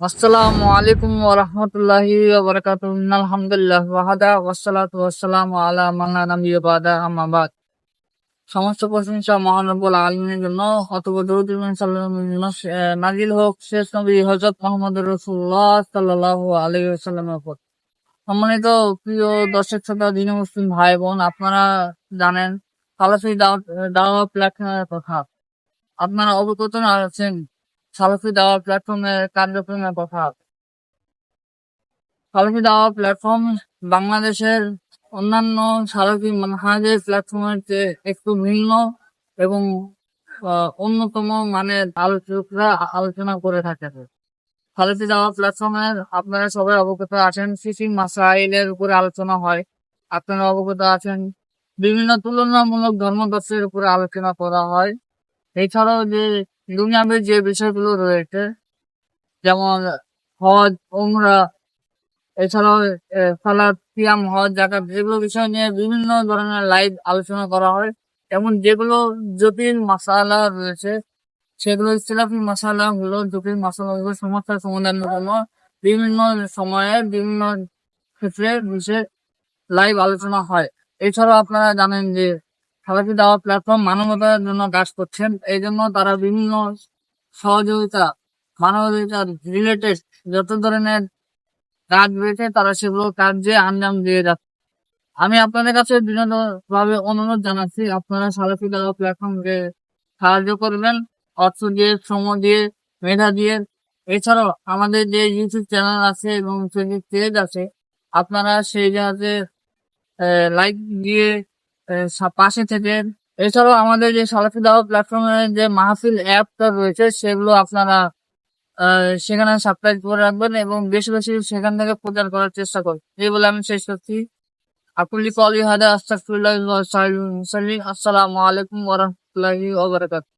আসসালামু আলাইকুম আলহামদুলিল্লাহ আলা বাদা সমস্ত প্রশংসা জন্য দরুদ নাজিল হোক শেষ নবী হযরত উপর। সম্মানিত প্রিয় দর্শক শ্রোতা, দিন মুসলিম ভাই বোন আপনারা জানেন দাওয়া দাওয়া প্ল্যাটফর্মের কথা। আপনারা অবগত আছেন সালাফি দাওয়া প্ল্যাটফর্মের কার্যক্রমের কথা সালাফি দাওয়া প্ল্যাটফর্ম বাংলাদেশের অন্যান্য সালাফি মানহাজের প্ল্যাটফর্মের চেয়ে একটু ভিন্ন এবং অন্যতম মানে আলোচকরা আলোচনা করে থাকে। সালাফি দাওয়া প্ল্যাটফর্মের আপনারা সবাই অবগত আছেন ফিশিং মাসাইলের উপরে আলোচনা হয়। আপনারা অবগত আছেন, বিভিন্ন তুলনামূলক ধর্মদর্শের উপরে আলোচনা করা হয়। এছাড়াও যে দুনিয়াবের যে বিষয়গুলো রয়েছে, যেমন হজ, উমরা, এছাড়াও সালাদ, সিয়াম, হজ জাকাত এগুলো বিষয় নিয়ে বিভিন্ন ধরনের লাইভ আলোচনা করা হয়। এবং যেগুলো জটিল মাসালা রয়েছে, সেগুলো ইসলাফি মাসালা গুলো জটিলগুলো সমস্যার সমাধানের জন্য বিভিন্ন সময়ে বিভিন্ন ক্ষেত্রে বিষয়ে লাইভ আলোচনা হয়। এছাড়াও আপনারা জানেন যে সালাফি দাওয়া প্ল্যাটফর্ম মানবতার জন্য কাজ করছেন। এই জন্য তারা বিভিন্ন সহযোগিতা, মানবাধিকার রিলেটেড যত ধরনের কাজ রয়েছে, তারা সেগুলো কাজে আঞ্জাম দিয়ে যাচ্ছে। আমি আপনাদের কাছে বিনোদ ভাবে অনুরোধ জানাচ্ছি, আপনারা সালাফি দাওয়া প্ল্যাটফর্মকে সাহায্য করবেন, অর্থ দিয়ে, শ্রম দিয়ে, মেধা দিয়ে। এছাড়াও আমাদের যে ইউটিউব চ্যানেল আছে এবং ফেসবুক পেজ আছে, আপনারা সেই জায়গাতে লাইক দিয়ে পাশে থেকে। এছাড়াও আমাদের যে সালাফি দাওয়া প্ল্যাটফর্মে যে মাহফিল অ্যাপটা রয়েছে, সেগুলো আপনারা সেখানে সাবস্ক্রাইব করে রাখবেন এবং বেশি বেশি সেখান থেকে প্রচার করার চেষ্টা করবেন। এই বলে আমি শেষ করছি। আপুলি কলি হাদা আস্তাকুল্লাহ আসসালামু আলাইকুম ওয়া রাহমাতুল্লাহি ওয়া বারাকাতুহু।